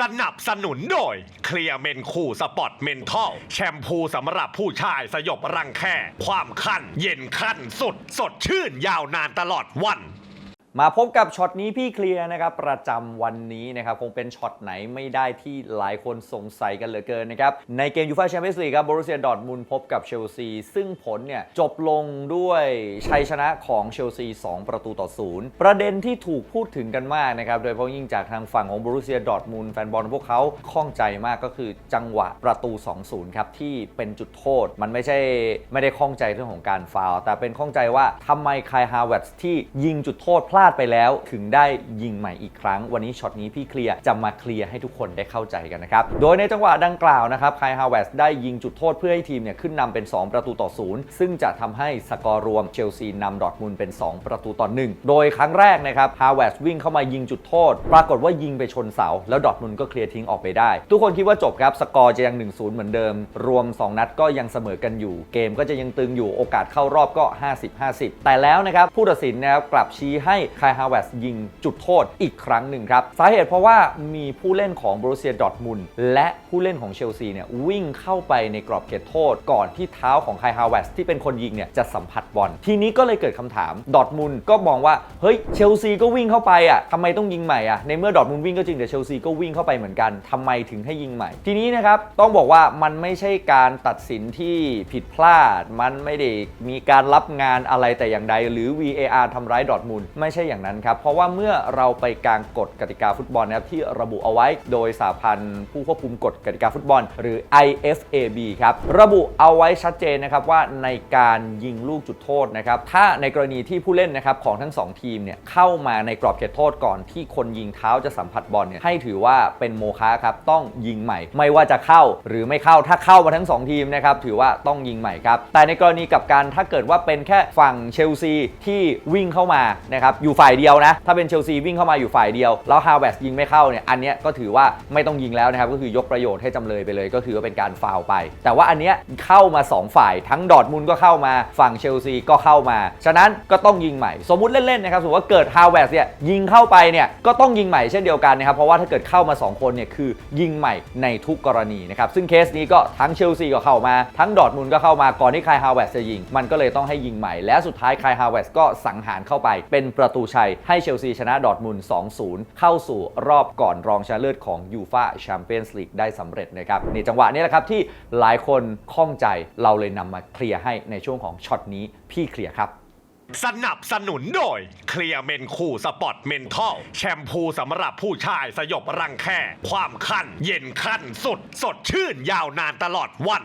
สนับสนุนโดย เคลียร์เมนคูสปอร์ตเมนทัลแชมพูสำหรับผู้ชายสยบรังแค ความคัน เย็นขั้นสุด สดชื่นยาวนานตลอดวัน มาพบกับช็อตนี้พี่เคลียร์นะครับประจำวันนี้นะครับคงเป็นช็อตไหนไม่ได้ที่หลายคนสงสัยกันเหลือเกินนะครับในเกมยูฟ่าแชมเปี้ยนส์ลีกครับบรูเซียดอร์ทมุนพบกับเชลซี ซึ่งผลเนี่ยจบลงด้วยชัยชนะของเชลซี 2 ประตูต่อศูนย์ประเด็นที่ถูกพูดถึงกันมากนะครับโดยเฉพาะยิ่งจากทางฝั่งของบรูเซียดอร์ทมุนแฟนบอลพวกเขาข้องใจมากก็คือจังหวะประตู 2-0 ครับที่เป็นจุดโทษ มันไม่ใช่ไม่ได้ข้องใจเรื่องของการฟาวแต่เป็นข้องใจว่าทำไมคายฮาวเวิร์ดที่ยิงจุดโทษพลาดไปแล้วถึงได้ยิงใหม่อีกครั้ง วันนี้ช็อตนี้พี่เคลียร์จะมาเคลียร์ให้ทุกคนได้เข้าใจกันนะครับ โดยในจังหวะดังกล่าวนะครับคายฮาวเวิร์ดได้ยิงจุดโทษเพื่อให้ทีมเนี่ยขึ้นนำเป็น 2 ประตูต่อศูนย์ซึ่งจะทำให้สกอร์รวมเชลซีนำดอทมุนเป็น 2 ประตูต่อหนึ่งโดยครั้งแรกนะครับฮาวเวิร์ดวิ่งเข้ามายิงจุดโทษ ปรากฏว่ายิงไปชนเสา แล้วดอทมุนก็เคลียร์ทิ้งออกไปได้ ทุกคนคิดว่าจบครับสกอร์จะยัง 1-0 เหมือนเดิม รวม 2 นัดก็ยังเสมอกันอยู่ เกมก็จะยังตึงอยู่โอกาสเข้ารอบก็ 50-50 แต่แล้วนะครับผู้ตัดสินนะครับกลับชี้ให้คายฮาวเวิร์ดยิงจุดโทษอีกครั้งหนึ่งครับ สาเหตุเพราะว่ามีผู้เล่นของบรูเซียดอทมุนและผู้เล่นของเชลซีเนี่ยวิ่งเข้าไปในกรอบเขตโทษ ก่อนที่เท้าของคายฮาวเวิร์ดที่เป็นคนยิงเนี่ยจะสัมผัสบอลทีนี้ก็เลยเกิดคำถามดอทมุนก็มองว่าเฮ้ยเชลซีก็วิ่งเข้าไปอะทำไมต้องยิงใหม่อะในเมื่อดอทมุนวิ่งก็จริงแต่เชลซีก็วิ่งเข้าไปเหมือนกันทำไมถึงให้ยิงใหม่ ทีนี้นะครับต้องบอกว่ามันไม่ใช่การตัดสินที่ผิดพลาด มันไม่ได้มีการรับงานอะไรแต่อย่างใด หรือ VAR ทำร้ายดอทมุนไม่ใช่อย่างนั้นครับ เพราะว่าเมื่อเราไปกางกฎกติกาฟุตบอลนะครับที่ระบุเอาไว้โดยสาพันธ์ผู้ควบคุมกฎกติกาฟุตบอล หรือ IFAB ครับระบุเอาไว้ชัดเจนนะครับว่าในการยิงลูกจุดโทษนะครับถ้าในกรณีที่ผู้เล่นนะครับของทั้งสองทีมเนี่ยเข้ามาในกรอบเขตโทษก่อนที่คนยิงเท้าจะสัมผัสบอลเนี่ยให้ถือว่าเป็นโมฆะครับต้องยิงใหม่ ไม่ว่าจะเข้าหรือไม่เข้าถ้าเข้ามาทั้งสองทีมนะครับถือว่าต้องยิงใหม่ครับแต่ในกรณีกับการถ้าเกิดว่าเป็นแค่ฝั่งเชลซีที่วิ่งเข้ามานะครับอยู่ฝ่ายเดียวนะ ถ้าเป็นเชลซีวิ่งเข้ามาอยู่ฝ่ายเดียว แล้วฮาวเวร์ดยิงไม่เข้าเนี่ยอันเนี้ยก็ถือว่าไม่ต้องยิงแล้วนะครับก็คือยกประโยชน์ให้จำเลยไปเลย ก็คือว่าเป็นการฟาวไป แต่ว่าอันเนี้ยเข้ามา 2 ฝ่าย ทั้งดอร์ทมุนก็เข้ามาฝั่งเชลซีก็เข้ามา ฉะนั้นก็ต้องยิงใหม่ สมมุติเล่นๆนะครับสมมติว่าเกิดฮาวเวร์ดเนี่ยยิงเข้าไปเนี่ยก็ต้องยิงใหม่เช่นเดียวกันนะครับเพราะว่าถ้าเกิดเข้ามา 2 คนเนี่ยคือยิงใหม่ในทุกกรณีนะครับซึ่งเคสนี้ก็ทั้งเชลซีก็เข้ามาทั้งดอร์ทมุนก็เข้ามาก่อนที่คายฮาวเวร์ดจะยิง มันก็เลยต้องให้ยิงใหม่ และสุดท้ายคายฮาวเวร์ดก็สังหารเข้าไปเป็นประตูชัย ให้เชลซีชนะดอร์ทมุน2-0 เข้าสู่รอบก่อนรองชนะเลิศของยูฟ่าแชมเปี้ยนส์ลีกได้สำเร็จนะครับในจังหวะนี้แหละครับที่หลายคนข้องใจเราเลยนำมาเคลียร์ให้ในช่วงของช็อตนี้พี่เคลียร์ครับสนับสนุนโดยเคลียร์เมนคูสปอร์ตเมนทัลแชมพูสำหรับผู้ชายสยบรังแคความคันเย็นขั้นสุด สดชื่นยาวนานตลอดวัน